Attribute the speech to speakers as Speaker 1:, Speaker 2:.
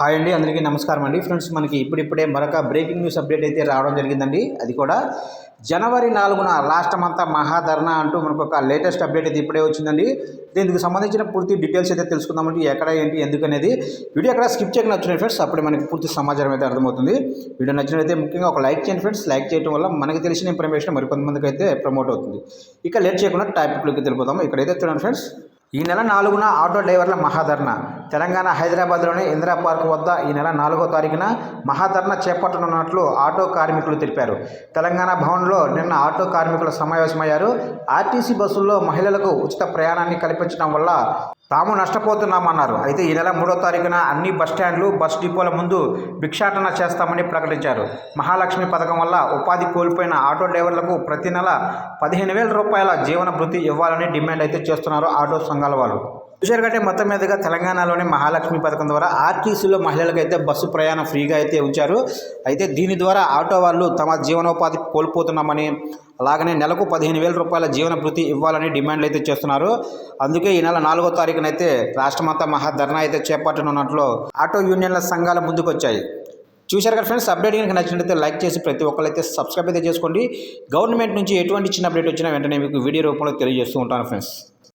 Speaker 1: Hi అండి అందరికీ నమస్కారం అండి. ఫ్రెండ్స్ మనకి ఇప్పుడిప్పుడే మరొక బ్రేకింగ్ న్యూస్ అప్డేట్ అయితే రావడం జరిగిందండి. అది కూడా జనవరి నాలుగున రాష్ట్రం అంతా మహాధరణ అంటూ మనకు ఒక లేటెస్ట్ అప్డేట్ అయితే ఇప్పుడే వచ్చిందండి. దీనికి సంబంధించిన పూర్తి డీటెయిల్స్ అయితే తెలుసుకుందామండి ఎక్కడ ఏంటి ఎందుకనేది. వీడియో ఎక్కడ స్కిప్ చేయకుండా వచ్చినాయి ఫ్రెండ్స్ అప్పుడే మనకి పూర్తి సమాచారం అయితే అర్థమవుతుంది. వీడియో నచ్చినట్లయితే ముఖ్యంగా ఒక లైక్ చేయండి ఫ్రెండ్స్. లైక్ చేయడం వల్ల మనకి తెలిసిన ఇన్ఫర్మేషన్ మరికొంతమందికి అయితే ప్రమోట్ అవుతుంది. ఇక లేట్ చేయకుండా టాపిక్లోకి తెలిపోదాము ఇక్కడైతే చూడండి ఫ్రెండ్స్ ఈ నెల నాలుగున ఆటో డ్రైవర్ల మహాధర్ణ. తెలంగాణ హైదరాబాద్లోని ఇందిరా పార్క్ వద్ద ఈ నెల నాలుగో తారీఖున మహాధర్ణ చేపట్టనున్నట్లు ఆటో కార్మికులు తెలిపారు. తెలంగాణ భవన్లో నిన్న ఆటో కార్మికులు సమావేశమయ్యారు. ఆర్టీసీ బస్సుల్లో మహిళలకు ఉచిత ప్రయాణాన్ని కల్పించడం వల్ల తాము నష్టపోతున్నామన్నారు. అయితే ఈ నెల మూడో తారీఖున అన్ని బస్ స్టాండ్లు బస్ డిపోల ముందు భిక్షాటన చేస్తామని ప్రకటించారు. మహాలక్ష్మి పథకం వల్ల ఉపాధి కోల్పోయిన ఆటో డ్రైవర్లకు ప్రతి నెల పదిహేను వేల రూపాయల జీవన భృతి ఇవ్వాలని డిమాండ్ అయితే చేస్తున్నారు ఆటో సంఘాల వాళ్ళు. చూశారు కంటే మొత్తం మీదుగా తెలంగాణలోని మహాలక్ష్మి పథకం ద్వారా ఆర్టీసీలో మహిళలకు అయితే బస్సు ప్రయాణం ఫ్రీగా అయితే ఉంచారు. అయితే దీని ద్వారా ఆటో వాళ్ళు తమ జీవనోపాధి కోల్పోతున్నామని అలాగనే నెలకు పదిహేను వేల రూపాయల జీవన భృతి ఇవ్వాలని డిమాండ్లు అయితే చేస్తున్నారు. అందుకే ఈ నెల నాలుగో తారీఖునైతే రాష్ట్రమంతా మహాధర్నా అయితే చేపట్టనున్నట్లు ఆటో యూనియన్ల సంఘాలు ముందుకొచ్చాయి. చూశారు కదా ఫ్రెండ్స్ అప్డేట్ కనుక నచ్చినట్లయితే లైక్ చేసి ప్రతి ఒక్కరైతే సబ్స్క్రైబ్ అయితే చేసుకోండి. గవర్నమెంట్ నుంచి ఎటువంటి చిన్న అప్డేట్ వచ్చినా వెంటనే మీకు వీడియో రూపంలో తెలియజేస్తూ ఉంటాను ఫ్రెండ్స్.